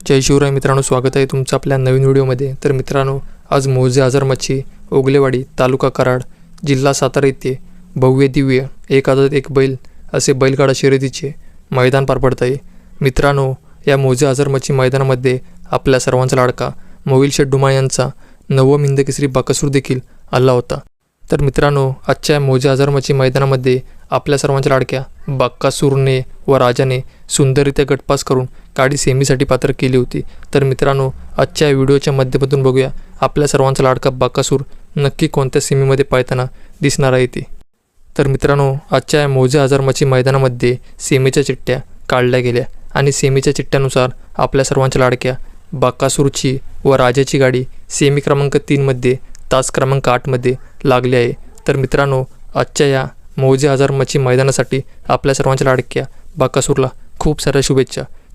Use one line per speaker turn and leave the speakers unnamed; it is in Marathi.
जय शिवराय मित्रांनो स्वागत आहे तुमचं आपल्या नवीन व्हिडिओमध्ये. तर मित्रांनो आज मोजे आजार मच्छी ओगलेवाडी तालुका कराड जिल्हा सातारा येथे भव्य दिव्य एक आदत एक बैल असे बैलगाडा शर्यतीचे मैदान पार पडत आहे. मित्रांनो या मोजे आजार मच्छी मैदानामध्ये आपल्या सर्वांचा लाडका मोविल शेड्डुमा यांचा नवम हिंदकेसरी बाकसूर देखील आला होता. तर मित्रांनो आजच्या मोजे आजार मैदानामध्ये आपल्या सर्वांच्या लाडक्या बाक्कासूरने व राजाने सुंदररित्या गटपास करून गाडी सेमीसाठी पात्र केली होती. तर मित्रांनो आजच्या या व्हिडिओच्या माध्यमातून बघूया. आपल्या सर्वांचा लाडका बाकासूर नक्की कोणत्या सेमीमध्ये पाळताना दिसणार आहे ते? तर मित्रांनो आजच्या या मोजे हजारमाची मैदानामध्ये सेमीच्या चिठ्ठ्या काढल्या गेल्या आणि सेमीच्या चिठ्ठ्यानुसार आपल्या सर्वांच्या लाडक्या बाकासूरची व राजाची गाडी सेमी क्रमांक तीनमध्ये तास क्रमांक आठमध्ये लागली आहे. तर मित्रांनो आजच्या या मौजे हजार मच्छी मैदानासाठी आपल्या सर्वांच्या लाडक्या बाकासूरला खूप साऱ्या शुभेच्छा.